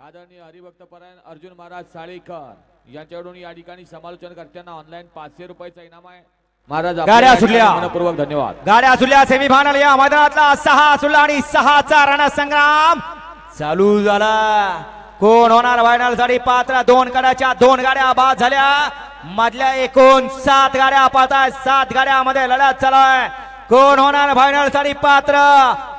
आदरणीय हरिभक्त परायण अर्जुन महाराज साळेकर यांच्याकडून या ठिकाणी समालोचन करताना ऑनलाईन पाचशे रुपयाचा इनाम आहे. महाराज गाड्या सुटल्या. मनपूर्वक धन्यवाद. गाड्या सुटल्या सेमीफायनल या मैदानातला सहा सुटला आणि सहाचा रणसंग्राम चालू झाला. कोण होणार फायनलसाठी? पात्र दोन गाड्याच्या दोन गाड्या बाद झाल्या. मधल्या एकूण सात गाड्या पाहताय. सात गाड्यामध्ये लढत चालू आहे कोण होणार फायनलसाठी? पात्र.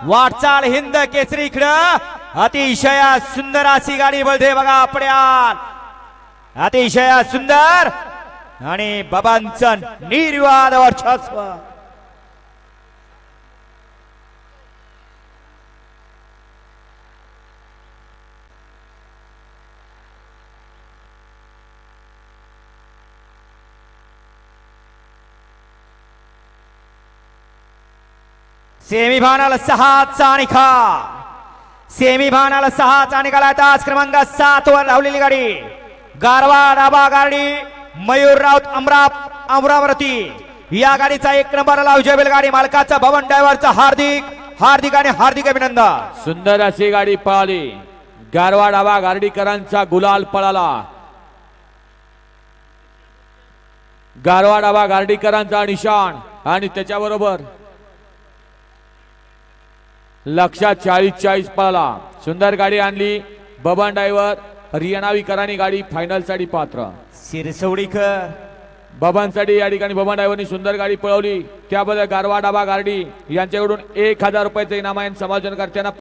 वाटचाल हिंद केसरी इकडं. अतिशय सुंदर अशी गाडी बोलते बघा आपल्यात अतिशय सुंदर आणि बाबांचं निर्वाद वर्चस्व. सेमीफायनल सहाचा सेमी भानाला सहाचा निकाल आहे. तास क्रमांक सात वर लावलेली गाडी गारवा डाबा गाडी मयूर राऊत अमरा अमरावती. या गाडीचा एक नंबर लावजेबेल गाडी मालकाचा भवन ड्रायव्हरचा हार्दिक हार्दिक आणि हार्दिक अभिनंदन. सुंदर अशी गाडी पळाली. गारवा डाबा गार्डीकरांचा गुलाल पळाला. गारवा डाबा गार्डीकरांचा निशाण आणि त्याच्याबरोबर लक्षात चाळीस चाळीस पळाला सुंदर गाडी आणली. बबन ड्रायव्हर रियनावीकरांनी गाडी फायनलसाठी पात्र. सिरसवडीकर बबांसाठी या ठिकाणी बबन ड्रायव्हरनी सुंदर गाडी पळवली. त्याबद्दल गारवा डाबा गार्डी यांच्याकडून एक हजार रुपयाचं इनाम आहे समालोचन करताना